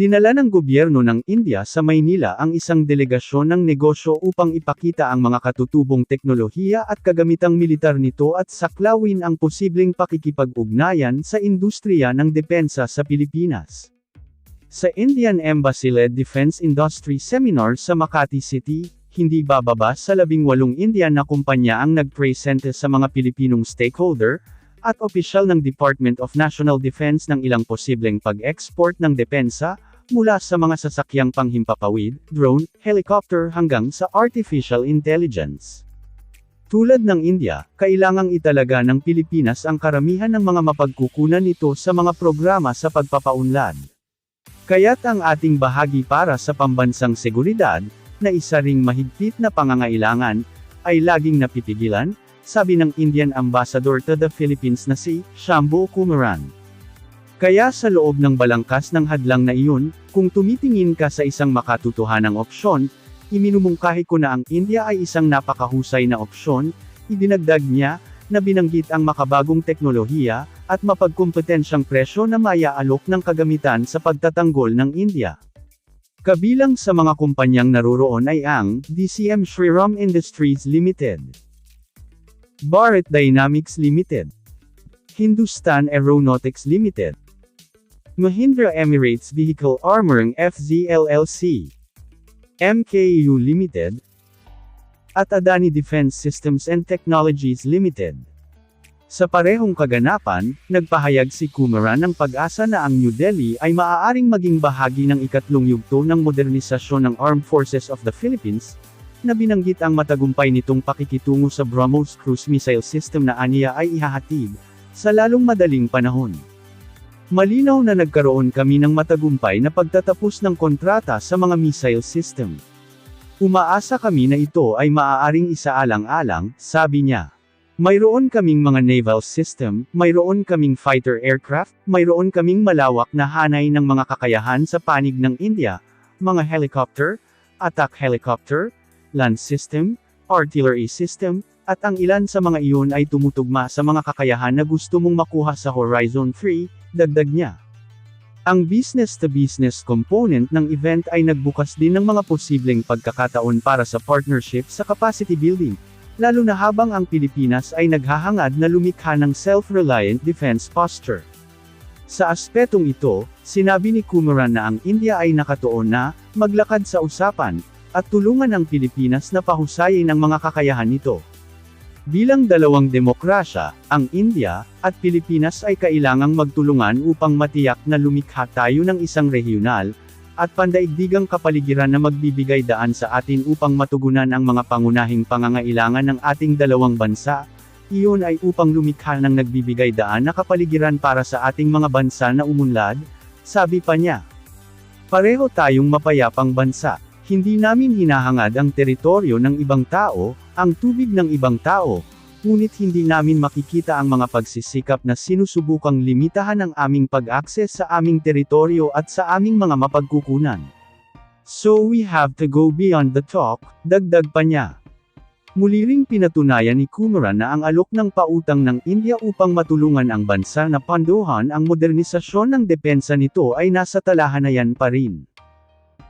Dinala ng gobyerno ng India sa Maynila ang isang delegasyon ng negosyo upang ipakita ang mga katutubong teknolohiya at kagamitang militar nito at saklawin ang posibleng pakikipag-ugnayan sa industriya ng depensa sa Pilipinas. Sa Indian Embassy-led Defense Industry Seminar sa Makati City, hindi bababa sa labing walong Indian na kumpanya ang nagpresente sa mga Pilipinong stakeholder, at opisyal ng Department of National Defense ng ilang posibleng pag-export ng depensa, mula sa mga sasakyang panghimpapawid, drone, helicopter hanggang sa artificial intelligence. Tulad ng India, kailangang italaga ng Pilipinas ang karamihan ng mga mapagkukunan nito sa mga programa sa pagpapaunlad. Kaya't ang ating bahagi para sa pambansang seguridad, na isa ring mahigpit na pangangailangan, ay laging napipigilan, sabi ng Indian Ambassador to the Philippines na si Shambo Kumaran. Kaya sa loob ng balangkas ng hadlang na iyon, kung tumitingin ka sa isang makatutuhanang opsyon, iminumungkahi ko na ang India ay isang napakahusay na opsyon, idinagdag niya, na binanggit ang makabagong teknolohiya, at mapagkompetensyang presyo na mayaalok ng kagamitan sa pagtatanggol ng India. Kabilang sa mga kumpanyang naroroon ay ang DCM Shriram Industries Limited. Bharat Dynamics Limited. Hindustan Aeronautics Limited. Mahindra Emirates Vehicle Armoring FZ LLC. MKU Limited. At Adani Defense Systems and Technologies Limited. Sa parehong kaganapan, nagpahayag si Kumaran ng pag-asa na ang New Delhi ay maaaring maging bahagi ng ikatlong yugto ng modernisasyon ng Armed Forces of the Philippines, na binanggit ang matagumpay nitong pakikitungo sa BrahMos cruise missile system na aniya ay ihahatid, sa lalong madaling panahon. Malinaw na nagkaroon kami ng matagumpay na pagtatapos ng kontrata sa mga missile system. Umaasa kami na ito ay maaaring isaalang-alang, sabi niya. Mayroon kaming mga naval system, mayroon kaming fighter aircraft, mayroon kaming malawak na hanay ng mga kakayahan sa panig ng India, mga helicopter, attack helicopter, land system, artillery system, at ang ilan sa mga iyon ay tumutugma sa mga kakayahan na gusto mong makuha sa Horizon 3, dagdag niya. Ang business-to-business component ng event ay nagbukas din ng mga posibleng pagkakataon para sa partnership sa capacity building, lalo na habang ang Pilipinas ay naghahangad na lumikha ng self-reliant defense posture. Sa aspetong ito, sinabi ni Kumaran na ang India ay nakatuon na, maglakad sa usapan, at tulungan ang Pilipinas na pahusayin ang mga kakayahan nito. Bilang dalawang demokrasya, ang India at Pilipinas ay kailangang magtulungan upang matiyak na lumikha tayo ng isang regional at pandaigdigang kapaligiran na magbibigay daan sa atin upang matugunan ang mga pangunahing pangangailangan ng ating dalawang bansa. Iyon ay upang lumikha ng nagbibigay daan na kapaligiran para sa ating mga bansa na umunlad, sabi pa niya. Pareho tayong mapayapang bansa. Hindi namin hinahangad ang teritoryo ng ibang tao, ang tubig ng ibang tao, ngunit hindi namin makikita ang mga pagsisikap na sinusubukang limitahan ang aming pag-akses sa aming teritoryo at sa aming mga mapagkukunan. So we have to go beyond the talk, dagdag pa niya. Muli ring pinatunayan ni Kumara na ang alok ng pautang ng India upang matulungan ang bansa na panduhan ang modernisasyon ng depensa nito ay nasa talahanayan pa rin.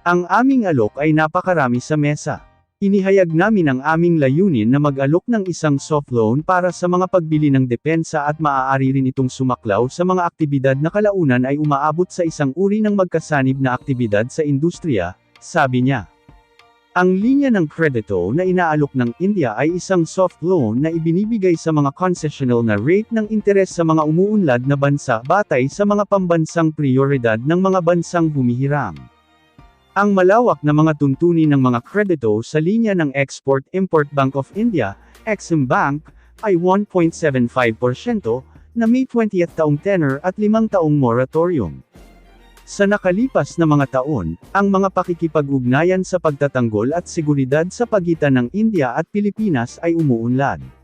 Ang aming alok ay napakarami sa mesa. Inihayag namin ang aming layunin na mag-alok ng isang soft loan para sa mga pagbili ng depensa at maaari rin itong sumaklaw sa mga aktibidad na kalaunan ay umaabot sa isang uri ng magkasanib na aktibidad sa industriya, sabi niya. Ang linya ng kredito na inaalok ng India ay isang soft loan na ibinibigay sa mga concessional na rate ng interes sa mga umuunlad na bansa batay sa mga pambansang prioridad ng mga bansang humihiram. Ang malawak na mga tuntunin ng mga kredito sa linya ng Export-Import Bank of India, Exim Bank, ay 1.75% na may 20th taong tenor at 5 taong moratorium. Sa nakalipas na mga taon, ang mga pakikipag-ugnayan sa pagtatanggol at seguridad sa pagitan ng India at Pilipinas ay umuunlad.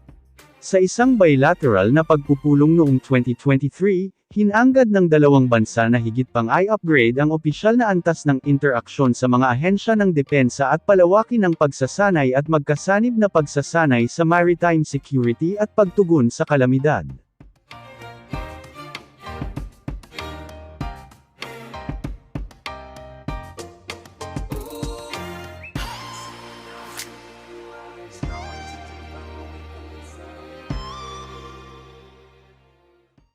Sa isang bilateral na pagpupulong noong 2023, Hinanggad ng dalawang bansa na higit pang i-upgrade ang opisyal na antas ng interaksyon sa mga ahensya ng depensa at palawakin ang pagsasanay at magkasanib na pagsasanay sa maritime security at pagtugon sa kalamidad.